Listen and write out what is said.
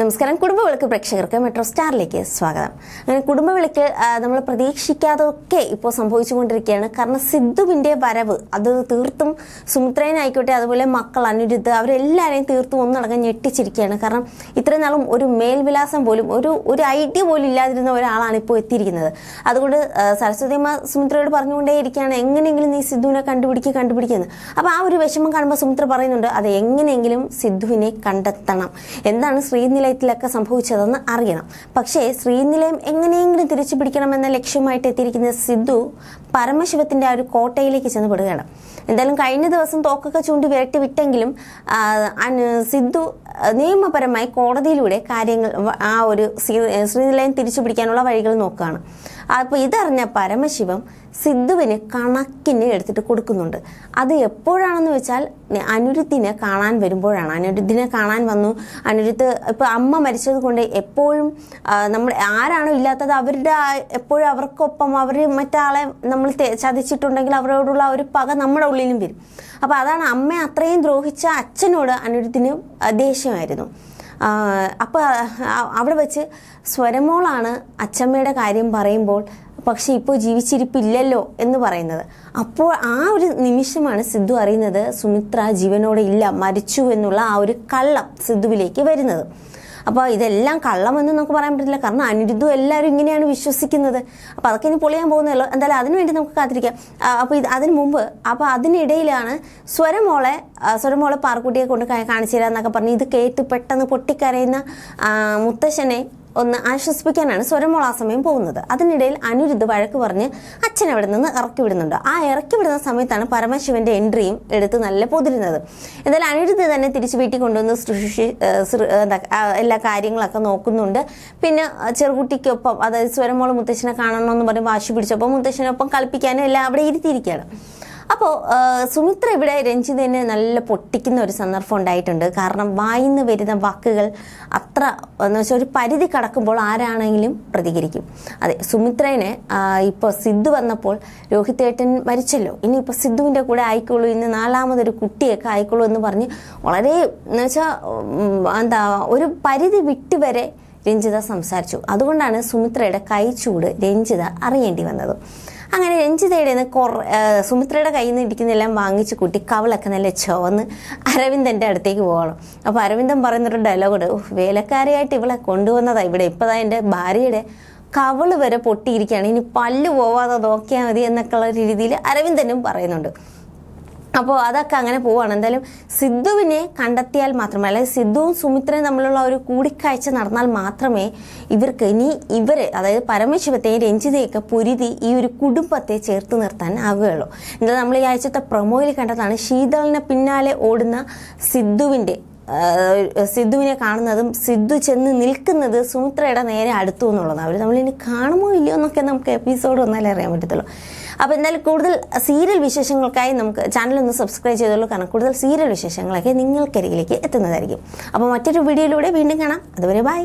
നമസ്കാരം. കുടുംബവിളക്ക് പ്രേക്ഷകർക്ക് മെട്രോ സ്റ്റാറിലേക്ക് സ്വാഗതം. അങ്ങനെ കുടുംബവിളക്ക് നമ്മൾ പ്രതീക്ഷിക്കാതൊക്കെ ഇപ്പോൾ സംഭവിച്ചുകൊണ്ടിരിക്കുകയാണ്. കാരണം സിദ്ധുവിന്റെ വരവ് അത് തീർത്തും സുമിത്രേനായിക്കോട്ടെ അതുപോലെ മക്കൾ അനിരുദ്ധ് അവരെല്ലാവരെയും തീർത്തും ഒന്നടങ്കം ഞെട്ടിച്ചിരിക്കുകയാണ്. കാരണം ഇത്രയും നാളും ഒരു മേൽവിലാസം പോലും ഒരു ഒരു ഐഡിയ പോലും ഇല്ലാതിരുന്ന ഒരാളാണ് ഇപ്പോൾ എത്തിയിരിക്കുന്നത്. അതുകൊണ്ട് സരസ്വതിയമ്മ സുമിത്രയോട് പറഞ്ഞുകൊണ്ടേയിരിക്കുകയാണ് എങ്ങനെയെങ്കിലും നീ സിദ്ധുവിനെ കണ്ടുപിടിക്കുക കണ്ടുപിടിക്കുന്നത് അപ്പോൾ ആ ഒരു വിഷമം കാണുമ്പോൾ സുമിത്ര പറയുന്നുണ്ട് അത് എങ്ങനെയെങ്കിലും സിദ്ധുവിനെ കണ്ടെത്തണം. എന്താണ് ശ്രീനിലയത്തിലൊക്കെ സംഭവിച്ചതെന്ന് അറിയണം. പക്ഷേ ശ്രീനിലയം എങ്ങനെയെങ്കിലും തിരിച്ചു പിടിക്കണമെന്ന ലക്ഷ്യമായിട്ട് എത്തിയിരിക്കുന്ന സിദ്ധു പരമശിവത്തിന്റെ ആ ഒരു കോട്ടയിലേക്ക് ചെന്ന് പെടുകയാണ് എന്തായാലും കഴിഞ്ഞ ദിവസം തോക്കൊക്കെ ചൂണ്ടി വിരട്ടി വിട്ടെങ്കിലും സിദ്ധു നിയമപരമായി കോടതിയിലൂടെ കാര്യങ്ങൾ ആ ഒരു ശ്രീനിലയം തിരിച്ചു പിടിക്കാനുള്ള വഴികൾ നോക്കുകയാണ്. അപ്പോൾ ഇതറിഞ്ഞ പരമശിവം സിദ്ധുവിന് കണക്കിന് എടുത്തിട്ട് കൊടുക്കുന്നുണ്ട്. അത് എപ്പോഴാണെന്ന് വെച്ചാൽ അനുരുദ്ധിനെ കാണാൻ വരുമ്പോഴാണ്. അനിരുദ്ധിനെ കാണാൻ വന്നു. അനിരുദ്ധ് ഇപ്പൊ അമ്മ മരിച്ചത് കൊണ്ട് എപ്പോഴും നമ്മൾ ആരാണോ ഇല്ലാത്തത് അവരുടെ എപ്പോഴും അവർക്കൊപ്പം അവർ മറ്റാളെ നമ്മൾ ചതിച്ചിട്ടുണ്ടെങ്കിൽ അവരോടുള്ള ഒരു പക നമ്മുടെ ഉള്ളിലും വരും. അപ്പൊ അതാണ് അമ്മ അത്രയും ദ്രോഹിച്ച അച്ഛനോട് അനിരുദ്ധിന് ദേഷ്യമായിരുന്നു. അപ്പോൾ അവിടെ വെച്ച് സ്വരമോളാണ് അച്ചമ്മയുടെ കാര്യം പറയുമ്പോൾ പക്ഷേ ഇപ്പോൾ ജീവിച്ചിരിപ്പില്ലല്ലോ എന്ന് പറയുന്നത്. അപ്പോൾ ആ ഒരു നിമിഷമാണ് സിദ്ധു അറിയുന്നത് സുമിത്ര ജീവനോടെ ഇല്ല മരിച്ചു എന്നുള്ള ആ ഒരു കള്ളം സിദ്ധുവിലേക്ക് വരുന്നത്. അപ്പോൾ ഇതെല്ലാം കള്ളമെന്ന് നമുക്ക് പറയാൻ പറ്റില്ല. കാരണം അനിരുദ്ധു എല്ലാവരും ഇങ്ങനെയാണ് വിശ്വസിക്കുന്നത്. അപ്പോൾ അതൊക്കെ ഇനി പൊളിയാൻ പോകുന്നല്ലോ എന്തായാലും അതിനുവേണ്ടി നമുക്ക് കാത്തിരിക്കാം. അപ്പോൾ ഇത് അതിന് മുമ്പ് അപ്പോൾ അതിനിടയിലാണ് സ്വരമോളെ സ്വരമോളെ പാർക്കുട്ടിയെ കൊണ്ട് കാണിച്ചു തരാമെന്നൊക്കെ പറഞ്ഞ് ഇത് കേട്ട് പെട്ടെന്ന് പൊട്ടിക്കരയുന്ന മുത്തശ്ശനെ ഒന്ന് ആശ്വസിപ്പിക്കാനാണ് സ്വരമോൾ ആ സമയം പോകുന്നത്. അതിനിടയിൽ അനിരുദ്ധ് വഴക്ക് പറഞ്ഞ് അച്ഛൻ അവിടെ നിന്ന് ഇറക്കി വിടുന്നുണ്ട്. ആ ഇറക്കി വിടുന്ന സമയത്താണ് പരമശിവന്റെ എൻട്രിയും എടുത്ത് നല്ല പൊതിരുന്നത്. എന്തായാലും അനിരുദ്ധ് തന്നെ തിരിച്ചു വീട്ടിൽ കൊണ്ടുവന്ന് സൃഷ്ടി എല്ലാ കാര്യങ്ങളൊക്കെ നോക്കുന്നുണ്ട്. പിന്നെ ചെറുകുട്ടിക്കൊപ്പം അതായത് സ്വരമോൾ മുത്തശ്ശനെ കാണണമെന്ന് പറഞ്ഞ് വാശി പിടിച്ചപ്പോൾ മുത്തശ്ശനൊപ്പം കളിപ്പിക്കാനും എല്ലാം അവിടെ ഇരുത്തിയിരിക്കുകയാണ്. അപ്പോൾ സുമിത്ര ഇവിടെ രഞ്ജിതന് നല്ല പൊട്ടിക്കുന്ന ഒരു സന്ദർഭം ഉണ്ടായിട്ടുണ്ട്. കാരണം വായിന്ന് വരുന്ന വാക്കുകൾ അത്ര എന്ന് വെച്ചാൽ ഒരു പരിധി കടക്കുമ്പോൾ ആരാണെങ്കിലും പ്രതികരിക്കും. അതെ സുമിത്രേനെ ഇപ്പോൾ സിദ്ധു വന്നപ്പോൾ രോഹിത്തേട്ടൻ മരിച്ചല്ലോ. ഇനിയിപ്പോൾ സിദ്ധുവിന്റെ കൂടെ ആയിക്കോളൂ ഇന്ന് നാലാമതൊരു കുട്ടിയൊക്കെ ആയിക്കോളൂ എന്ന് പറഞ്ഞ് വളരെ എന്ന് വെച്ചാൽ എന്താ ഒരു പരിധി വിട്ട് വരെ രഞ്ജിത സംസാരിച്ചു. അതുകൊണ്ടാണ് സുമിത്രയുടെ കൈ ചൂട് രഞ്ജിത അറിയേണ്ടി വന്നത്. അങ്ങനെ രഞ്ജിതയുടെ നിന്ന് കുറ സുമിത്രയുടെ കയ്യിൽ നിന്ന് ഇരിക്കുന്നതെല്ലാം വാങ്ങിച്ച് കൂട്ടി കവളൊക്കെ നല്ല ചുവന്ന് അരവിന്ദന്റെ അടുത്തേക്ക് പോകണം. അപ്പോൾ അരവിന്ദൻ പറയുന്നൊരു ഡയലോഗുണ്ട് "ഉഫ്, വേലക്കാരിയായിട്ട് ഇവളെ കൊണ്ടുവന്നതാണ് ഇവിടെ. ഇപ്പതാ എന്റെ ഭാര്യയുടെ കവൾ വരെ പൊട്ടിയിരിക്കുകയാണ്. ഇനി പല്ല് പോവാതെ നോക്കിയാൽ മതി എന്നൊക്കെയുള്ള രീതിയിൽ അരവിന്ദനും പറയുന്നുണ്ട്. അപ്പോൾ അതൊക്കെ അങ്ങനെ പോവാണ്. എന്തായാലും സിദ്ധുവിനെ കണ്ടെത്തിയാൽ മാത്രമേ അല്ലെങ്കിൽ സിദ്ധുവും സുമിത്രയും തമ്മിലുള്ള ഒരു കൂടിക്കാഴ്ച നടന്നാൽ മാത്രമേ ഇവർക്ക് ഇനി ഇവർ അതായത് പരമശിവത്തെയും രഞ്ജിതയൊക്കെ പൊരുതി ഈ ഒരു കുടുംബത്തെ ചേർത്ത് നിർത്താൻ ആവുകയുള്ളൂ. എന്താ നമ്മൾ ഈ ആഴ്ചത്തെ പ്രൊമോയിൽ കണ്ടതാണ് ശീതളിന് പിന്നാലെ ഓടുന്ന സിദ്ധുവിന്റെ സിദ്ധുവിനെ കാണുന്നതും സിദ്ധു ചെന്ന് നിൽക്കുന്നത് സുമിത്രയുടെ നേരെ അടുത്തു എന്നുള്ളതാണ്. അവർ നമ്മളിനി കാണുമോ ഇല്ലയോ എന്നൊക്കെ നമുക്ക് എപ്പിസോഡ് വന്നാലേ അറിയാൻ പറ്റത്തുള്ളൂ. അപ്പോൾ എന്തായാലും കൂടുതൽ സീരിയൽ വിശേഷങ്ങൾക്കായി നമുക്ക് ചാനൽ ഒന്ന് സബ്സ്ക്രൈബ് ചെയ്തോളൂ. കാരണം കൂടുതൽ സീരിയൽ വിശേഷങ്ങളൊക്കെ നിങ്ങൾക്കരികിലേക്ക് എത്തുന്നതായിരിക്കും. അപ്പോൾ മറ്റൊരു വീഡിയോയിലൂടെ വീണ്ടും കാണാം. അതുവരെ ബൈ